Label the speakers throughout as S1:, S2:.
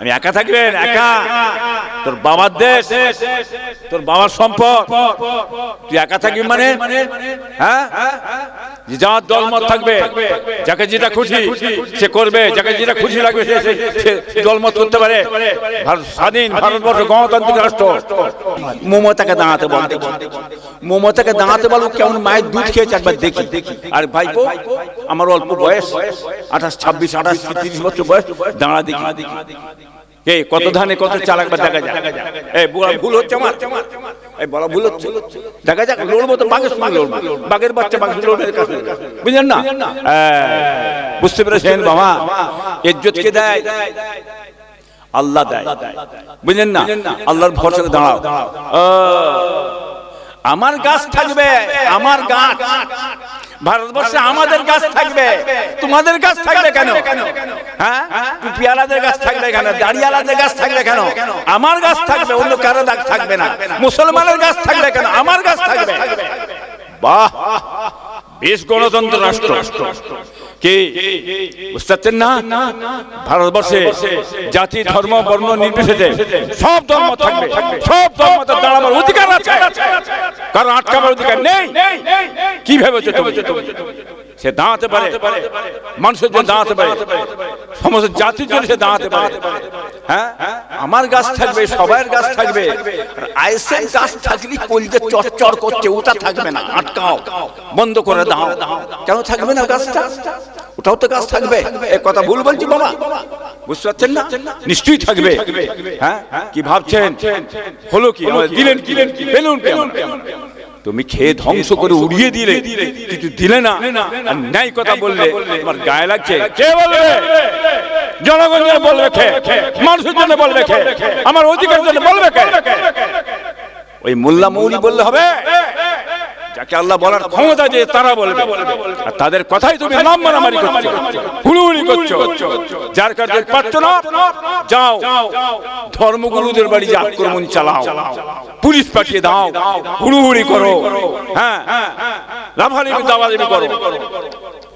S1: আমি একা থাকবেন? একা? তোর বাবার দেশ? তোর বাবার সম্পদ? তুই একা থাকবি মানে? হ্যাঁ? যে যার দলমত থাকবে? যাকে যেটা খুশি সে করবে। যাকে যেটা খুশি লাগবে সে দলমত করতে পারে। স্বাধীন ভারতবর্ষ গণতান্ত্রিক রাষ্ট্র। মমতাকে দাঁড়াতে বল। দেখি মমতাকে দাঁড়াতে বলো। কেমন মায়ের দুধ খেয়েছে একবার দেখি। আর ভাইপো আমার অল্প বয়স। আঠাশ ছাব্বিশ আঠাশ তিরিশ বছর বয়স। দাঁড়া দেখি। এই কত ধানে কত চাল একবার দেখা যায় এই ভুল হচ্ছে আমার? এই বলা ভুল হচ্ছে। দেখা যাক লড়বো তো বাঘের সঙ্গে লড়বো বাঘের বাচ্চা বাঘের লড়বে বুঝলেন না? বুঝতে পেরেছেন বাবা? ইজ্জত কে দেয় আল্লাহ দেয়। বুঝলেন না? আল্লাহর ভরসাতে দাঁড়াও। আমার গাছ থাকবে আমার গাছ। ভারতবর্ষে আমাদের গাছ থাকবে তোমাদের গাছ থাকবে কেন? হ্যাঁ? টুপিওয়ালাদের গাছ থাকবে কেন? দাড়িওয়ালাদের গাছ থাকবে কেন? আমার গাছ থাকবে অন্য কারও গাছ থাকবে না। মুসলমানের গাছ থাকবে কেন? আমার গাছ থাকবে। বাহ। বেশ গণতন্ত্র রাষ্ট্র রাষ্ট্র। কি? ভারতবর্ষে জাতি, ধর্ম, বর্ণ নির্বিশেষে সব ধর্ম থাকবে। সব ধর্ম দাঁড়াবার অধিকার আছে। কারণ আটকাবার অধিকার নেই। কি ভেবেছো সে দাঁড়াতে পারে। মানুষের জন্য দাঁড়াতে পারে। সমস্ত জাতির জন্য সে দাঁড়াতে পারে। হ্যাঁ? আমার গাছ থাকবে সবার গাছ থাকবে। আইসেন গাছ থাকলে কলিতে চরচর করছে, ওটা থাকবে না। আটকাও। বন্ধ করে দাও। কেন থাকবে না গাছটা? ওটাও তো গাছ থাকবে। এ কথা ভুল বলছি বাবা। বুঝতে পারছেন না? নিশ্চয়ই থাকবে। হ্যাঁ? কি ভাবছেন? হলো কি? দিলেন কি? পেলুন কি? তুমি খেয়ে ধ্বংস করে উড়িয়ে দিলে। কিছু দিলে। না। আর ন্যায় কথা বললে তোমার গায়ে লাগছে। কে বলবে? জনগণ যেন বলবে খে মানুষের জন্য বলবে খে আমার অধিকার জন্য বলবে কে ওই মোল্লা মৌলি বললে হবে। যাকে আল্লাহ বলার ক্ষমতা যে তারা বলবে। আর তাদের কথাই তুমি নাম মারামারি করছ হুড়ুহুড়ি করছ। যার কাছে পাচ্ছ না যাও। ধর্মগুরুদের বাড়ি যে আক্রমণ চালাও। পুলিশ পাঠিয়ে দাও। হুড়ুহুড়ি করো। হ্যাঁ। লাভালিবি দাবালিবি করো।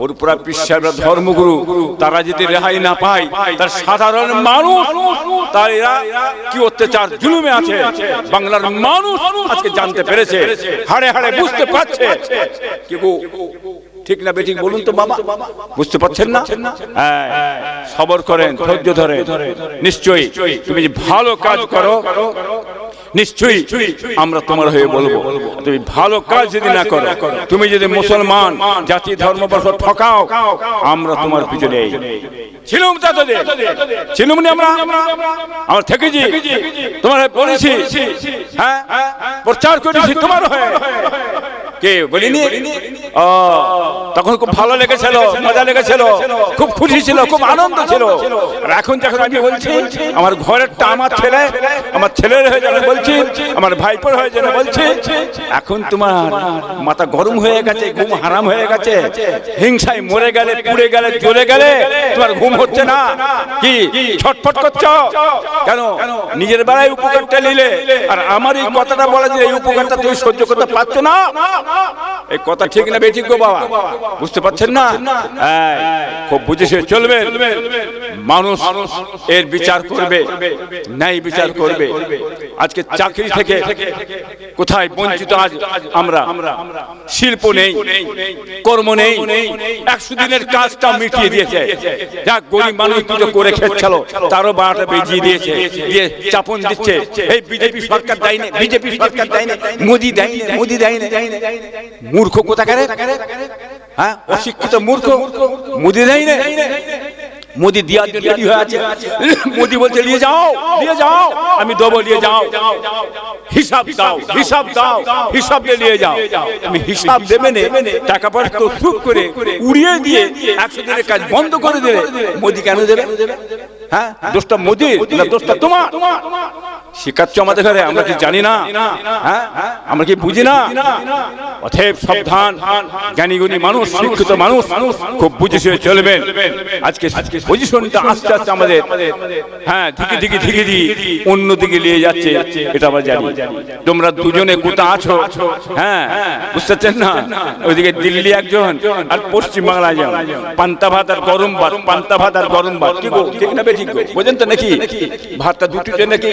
S1: ওরপুরা পিসাবরা ধর্মগুরু তারা যদি রেহাই না পায় তার সাধারণ মানুষ তার এরা কি অত্যাচার জুলুমে আছে বাংলার মানুষ আজকে জানতে পেরেছে হাড়ে হাড়ে বুঝতে পারছে। কি ঠিক না বেঠিক বলুন তো বাবা বুঝতে পারছেন না? হ্যাঁ, সবর করেন ধৈর্য ধরে নিশ্চয়ই তুমি যে ভালো কাজ করো। নিশ্চয়ই আমরা তোমার হয়ে বলব তুমি ভালো কাজ যদি না করো তুমি যদি মুসলমান জাতি ধর্ম বর্ষ ঠকাও আমরা তোমার পিছনে ছিলাম তোদের? ছিলুম আমরা আমরা থেকেছি। তোমার হয়ে বলেছি। হ্যাঁ? প্রচার করেছি তোমার হয়ে। কে? বলিনি ও তখন খুব ভালো লেগেছিল মজা লেগেছিল খুব খুশি ছিল খুব আনন্দ ছিল। আর এখন যখন আমি বলছি আমার ঘরেরটা আমার ছেলে আমার ছেলের হয়ে যেন বলছি আমার ভাইপোর হয়ে যেন বলছি এখন তোমার মাথা গরম হয়ে গেছে ঘুম হারাম হয়ে গেছে হিংসায় মরে গেলে পুড়ে গেলে চলে গেলে তোমার ঘুম হচ্ছে না। কি? ছটফট করছ? কেন? নিজের বেলায় উপকারটা নিলে আর আমার এই কথাটা বলা যে এই উপকারটা তুমি সহ্য করতে পারছ না। এই কথা ঠিক না বেঠিক গো বাবা। বুঝতে পারছেন না? খুব বুঝে সে চলবে। মানুষ এর বিচার করবে নাই বিচার করবে। আজকে চাকরি থেকে কোথায় বঞ্চিত আজ আমরা? শিল্প নেই কর্ম নেই একশো দিনের কাজটা মিটিয়ে দিয়েছে। যাক গরিব মানুষ দুটো করে খেচ্ছিল তারও বারোটা বেজিয়ে দিয়েছে। দিয়ে চাপন দিচ্ছে। এই বিজেপি সরকার দেয়নি বিজেপি সরকার দেয়নি। মোদি দেয়নি মোদি দেয়নি মূর্খ কোথাকারে হ্যাঁ অশিক্ষিত মূর্খ। মোদি দেয়নি। মোদি দিয়া রেডি হয়ে আছে। মোদি বলছে, নিয়ে যাও নিয়ে যাও, আমি দেবো, নিয়ে যাও। হিসাব দাও হিসাব দাও, হিসাব নিয়ে যাও। আমি হিসাব দেবে টাকা পয়সা তো সুখ করে উড়িয়ে দিয়ে একশো দিনের কাজ বন্ধ করে দেবে। মোদি কেন দেবে? হ্যাঁ দোষটা মোদি না দোষটা তোমার? শিখাচ্ছ আমাদের ঘরে, আমরা কি জানি না? হ্যাঁ? আমরা কি বুঝি না? অথেব সাবধান জ্ঞানী গুণী মানুষ, শিক্ষিত মানুষ, খুব বুঝে শুয়ে চলবেন। আজকে পজিশনটা আস্তে আস্তে আমাদের হ্যাঁ দিকে দিকে দিকে দি অন্য দিকে নিয়ে যাচ্ছে, এটা আমরা জানি। তোমরা দুজনে কোথা আছো? হ্যাঁ বুঝতে পারছেন না? ওইদিকে দিল্লি একজন আর পশ্চিম বাংলা একজন। পান্তা ভাত আর গরম ভাত, পান্তা ভাত আর গরম ভাত। কি গো? ঠিক না ঠিক বোঝেন তো নাকি? ভাতটা দুটিতে নাকি?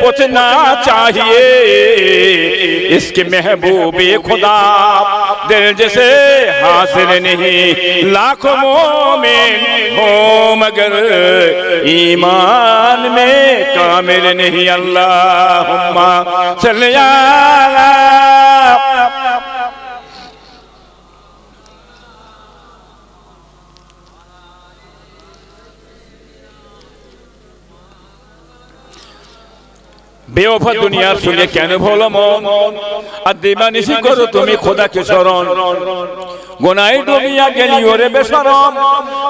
S1: पूछना चाहिए इसके महबूबे खुदा, दिल जैसे हासिल नहीं, लाखों में हो मगर ईमान में कामिल नहीं। अल्लाह चल বেওফা দুনিয়ার শুনে কেন ভোলো মন আর দিবানিসি করো তুমি খোদাকে স্মরণ গোনাই ডুবিয়া গেলি ওরে বেসরম।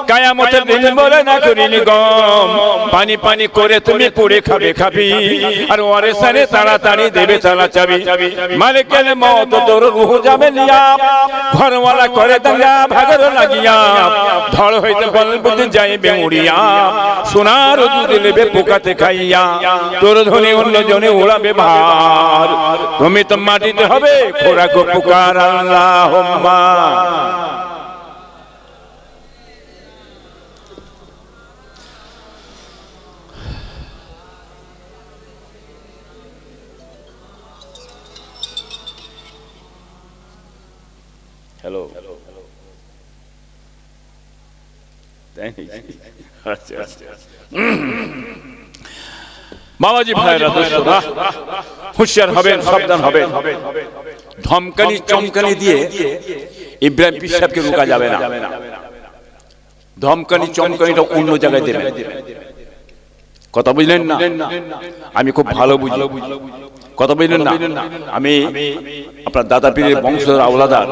S1: কায়ামতের দিন বলে না করিনি গম। পানি পানি করে তুমি পুড়ে খাবে খাবি। আর ওরে সারে তাড়াতাড়ি দেবে চালা চাবি মালিকের মত তোর রুহ যাবে লিয়া ঘরওয়ালা করে দাঙ্গা ভাগর লাগিয়া। ধর হইতে বুঝে যাইবে উড়িয়া। সোনার দুধ নেবে পোকাতে খাইয়া তোর ধনে অন্য জনে উড়াবে ভার। তুমি তো মাটিতে হবে খোরাক পুকার। আল্লাহ হ্যালো আচ্ছা আচ্ছা বাবাজি ভাইরা দোস্তরা হুঁশিয়ার হবেন সাবধান হবেন ধমকানি চমকানি দিয়ে ইব্রাহিম পীর সাহেবকে রোকা যাবে না। ধমকানি চমকানিটা অন্য জায়গায় দেবেন। কথা বুঝলেন না? আমি খুব ভালো বুঝি। কথা বুঝলেন না? আমি আপনার দাদা পীরের বংশের আওলাদার।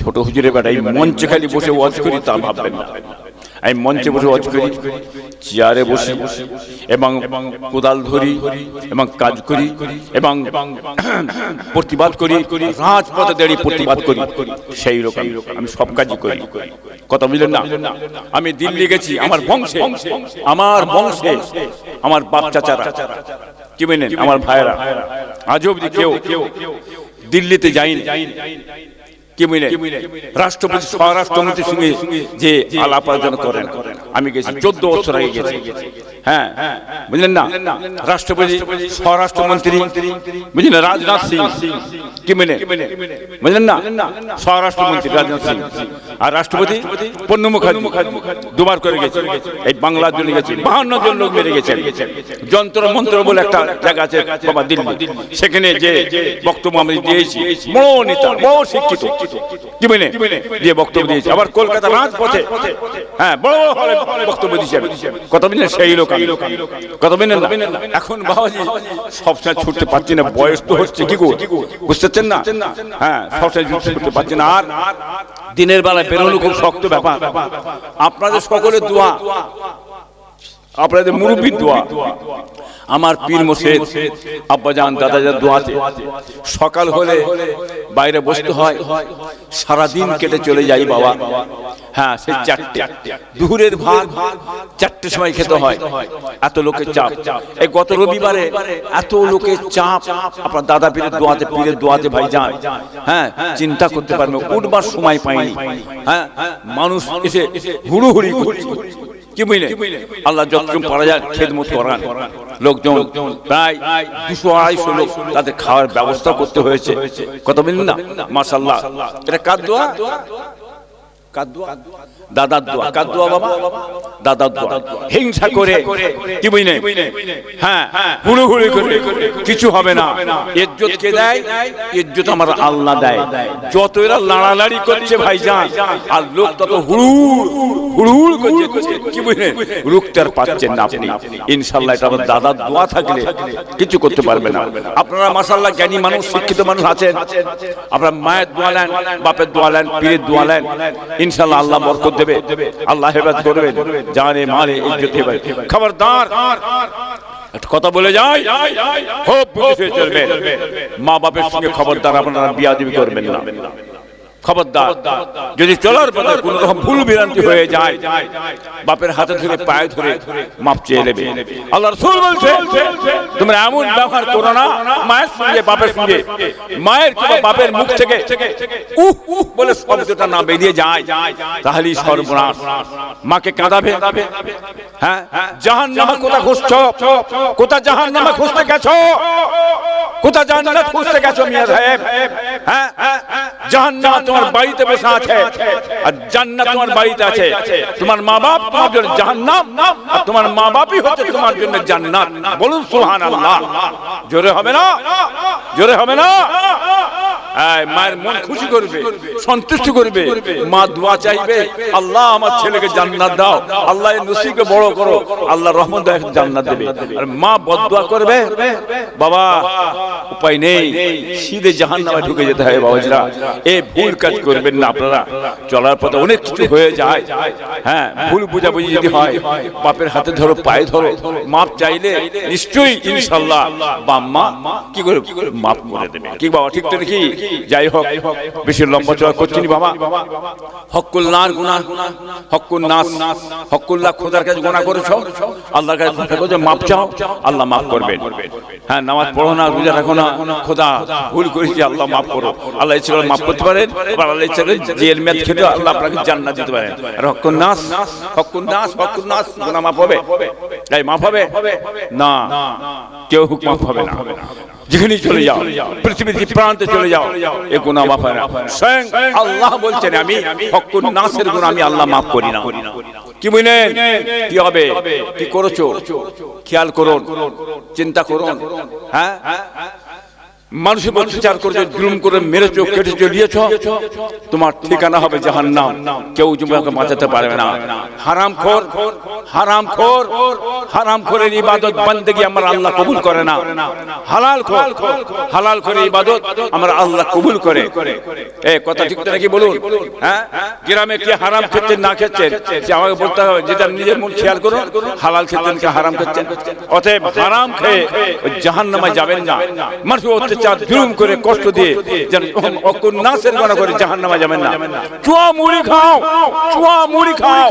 S1: ছোট হুজুরের বেটা এই মঞ্চে খালি বসে ওয়াজ করি তা ভাববেন না। আমি মঞ্চে বসে ওয়াজ করি। চেয়ারে বসি, এবং কোদাল ধরি, এবং কাজ করি, এবং প্রতিবাদ করি, রাজপথে দাঁড়িয়ে প্রতিবাদ করি। সেই রকম আমি সব কাজই করি। কথা বুঝলেন না? আমি দিল্লি গেছি, আমার বংশে আমার বংশে, আমার বাপ চাচারা, কি বলেন আমার ভাইয়েরা। আজও অবধি কেউ দিল্লিতে যাইনি কি রাষ্ট্রপতি স্বরাষ্ট্রমন্ত্রীর সঙ্গে যে আলাপ আলোচনা করেন। আমি গেছি চোদ্দ বছর আগে গেছি। হ্যাঁ বুঝলেন না? রাষ্ট্রপতি, স্বরাষ্ট্রমন্ত্রী, বুঝলেন রাজনাথ সিং, কি বুঝলেন বুঝলেন না? স্বরাষ্ট্রমন্ত্রী রাজনাথ সিং। আর রাষ্ট্রপতি পণ্য মুখার্জি, দুবার করে গেছে। এই বাংলার জন্য গেছে, বাহান্ন জন লোক মেরে গেছেন। যন্ত্র মন্ত্র বলে একটা জায়গা আছে সেখানে যে বক্তব্য আমি দিয়েছি বড় নেতা বড় শিক্ষিত। বলে? দিয়ে বক্তব্য দিয়েছে। আবার কলকাতা রাজপথে হ্যাঁ বড় হলে বক্তব্য দিয়েছে কথা বললেন সেই লোক বললেন না? এখন বাবাজি সবসময় ছুটতে পারছি না। বয়স তো হচ্ছে কি গো? বুঝতে পারছেন না? হ্যাঁ সবসময় ছুটতে পারছি না। আর দিনের বেলায় বেরোনো খুব শক্ত ব্যাপার। আপনাদের সকলের দোয়া। আপনাদের মুরব্বীর দোয়া। আমার পীর মোশেদ আব্বাজান দাদাজান দোয়াতে সকাল হলে বাইরে বসতে হয়। সারা দিন কেটে চলে যাই বাবা। হ্যাঁ সে চারটে দুপুরের ভাত চারটে সময় খেতে হয়। এত লোকের চাপ। এই গত রবিবারে এত লোকের চাপ। আপনার দাদা পীরের দোয়াতে পীরের দোয়াতে ভাই যান। হ্যাঁ চিন্তা করতে পারবে উঠবার সময় পাইনি। হ্যাঁ মানুষ এসে হুড়ুহুড়ি করছে। কি বুঝলেন আল্লাহ যতটুকু পারা যায় খেদমত করান। লোকজন প্রায় দুশো আড়াইশো লোক তাদের খাওয়ার ব্যবস্থা করতে হয়েছে। কত মিল না? মাসাল্লাহ এটা কার দোয়া? কার দোয়া? দাদার দোয়া কার দোয়া বাবা? দাদার দোয়া। হিংসা করে কি বুঝলে হ্যাঁ হুড়ু হুড়ি করে কিছু হবে না। ইজ্জত কে দেয় ইজ্জত আমার আল্লাহ দেয়। যত এরা লাড়ালাড়ি করছে ভাইজান আর লোক তত করছে কি বুঝলেন পাচ্ছেন না আপনি। এটা আমার দাদার দোয়া থাকলে কিছু করতে পারবে না। আপনারা মাসাল্লাহ জ্ঞানী মানুষ শিক্ষিত মানুষ আছেন। আপনার মায়ের দোয়া নেন বাপের দোয়া নেন পীরের দোয়া নেন। ইনশাল্লাহ আল্লাহ বরকত দেবে, আল্লাহ হেফাজত করবেন, জানে মারে ইজ্জত হেবে খবরদার কথা বলে যাই চলবে মা বাপের সঙ্গে খবরদার আপনারা বিয়া দিবি করবেন না। খবরদার, যদি চলার পথে কোন রকম ভুল বিরান্তি হয়ে যায়, বাপের হাতে ধরে, পায়ে ধরে মাপ চেয়ে নেবে। আল্লাহ বলছে তোমরা এমন ব্যবহার করো না মায়ের সঙ্গে বাপের সঙ্গে। মায়ের কিংবা বাপের মুখ থেকে উহ উহ বলে শব্দটা না বেরিয়ে যায়। তাহলেই সর্বনাশ। মাকে কাঁদাবে। হ্যাঁ? জাহান নামা কোথা খুঁজছ কোথা জাহান নামা খুঁজতে গেছো? কোথা জান্নাত খুঁজতে গেছো মিয়া সাহেব? হ্যাঁ? জাহান্নাম তোমার বাড়িতে বসে আছে। আর জান্নাত তোমার বাড়িতে আছে। তোমার মা বাপ তোমার জন্য জাহান্নাম। আর তোমার মা বাপই হচ্ছে তোমার জন্য জান্নাত। বলুন সুবহানাল্লাহ। জোরে হবে না? জোরে হবে না? মায়ের মন খুশি করবে সন্তুষ্ট করবে। মা দোয়া চাইবে আল্লাহ আমার ছেলেকে জান্নাত দাও আল্লাহ নসিবকে বড় করো আল্লাহ রহমত দেয় জান্নাত দেবে। আর মা বদদোয়া করবে বাবা উপায় নেই সিধে জাহান্নামে ঢুকে যেতে হয় বাবাজিরা এই ভুল কাজ করবেন না আপনারা। চলার পথে অনেক কিছু হয়ে যায়। হ্যাঁ ভুল বুঝাবুঝি যদি হয় বাপের হাতে ধরো পায়ে ধরো মাপ চাইলে নিশ্চয়ই ইনশাল্লাহ বা মা কি করে মাপ করে দেবে? কি বাবা ঠিক তো নাকি? যাই হোক বেশি লম্বা চড়া করছি বাবা। হকুল নার গুনাহ হকুল নাস হকুল্লাহ খোদার কাছে গুনাহ করেছ, আল্লাহর কাছে বলছো মাপ চাও, আল্লাহ মাফ করবেন। হ্যাঁ নামাজ পড়ো না, রোজা রাখো না, খোদা ভুল করেছি, আল্লাহ মাফ করো। আল্লাহ ইচ্ছে মাফ করতে পারেন, আবার আল্লাহ ইচ্ছে জেল মেয়াদ খেতে আল্লাহ আপনাকে জান্নাত দিতে পারেন। আর হকুল নাস হকুল নাস হকুল নাস গুনাহ মাফ হবে। তাই মাফ হবে? না, কেউ হুক মাফ হবে না। যেখানেই চলে যাও পৃথিবীর প্রান্তে চলে যাও এ গুণা মাফ হয় না। স্বয়ং আল্লাহ বলছেন আমি হকুন নাসের গুণ আমি আল্লাহ মাফ করি না। কি বুঝলেন কি হবে? কি করেছ? খেয়াল করুন। চিন্তা করুন। হ্যাঁ? মানুষের অত্যাচার করে জুলুম করে মেরেছো কেটেছো দিয়েছ। তোমার ঠিকানা হবে জাহান্নাম। কেউ তোমাকে বাঁচাতে পারবে না। হারাম খোর হারাম খোর হারাম খোরের ইবাদত বন্দেগি আমার আল্লাহ কবুল করে না। হালাল খোর হালাল করে ইবাদত আমার আল্লাহ কবুল করে। এ কথা ঠিক নাকি বলুন? হ্যাঁ? গ্রামে কি হারাম খেতেন না খেতেন সে আমাকে বলতে হবে যেটা নিজের মন খেয়াল করুন হালাল খেতেন কি হারাম খেতেন। অতএব হারাম খেয়ে জাহান নামায় যাবেন না মানুষ অত্যাচার জুলুম করে কষ্ট দিয়ে যেন অকন্যাসের মনে করে জাহান নামা যাবেন না। চুয়া মুড়ি খাও, চুয়া মুড়ি খাও,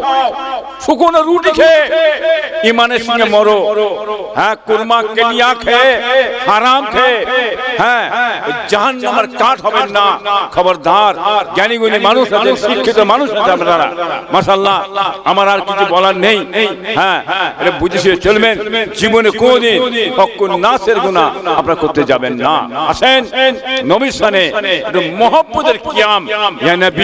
S1: শুকনো রুটি খেয়ে, ইমানের সঙ্গে মরো। হ্যাঁ কুরমা কেনিয়া খেয়ে হারাম খেয়ে হ্যাঁ জাহান নামার কাঠ হবেন না খবরদার জ্ঞানী গুণী মানুষ আছে শিক্ষিত মানুষ আপনারা। মাসাল্লাহ আমার আর কিছু বলার নেই। হ্যাঁ এটা বুঝেছে চলবেন। জীবনে কোনদিন হকুন নাসের গুণা আপনারা করতে যাবেন না। আসেন নবী সানে মহব্বতের কিয়াম। ইয়া নবী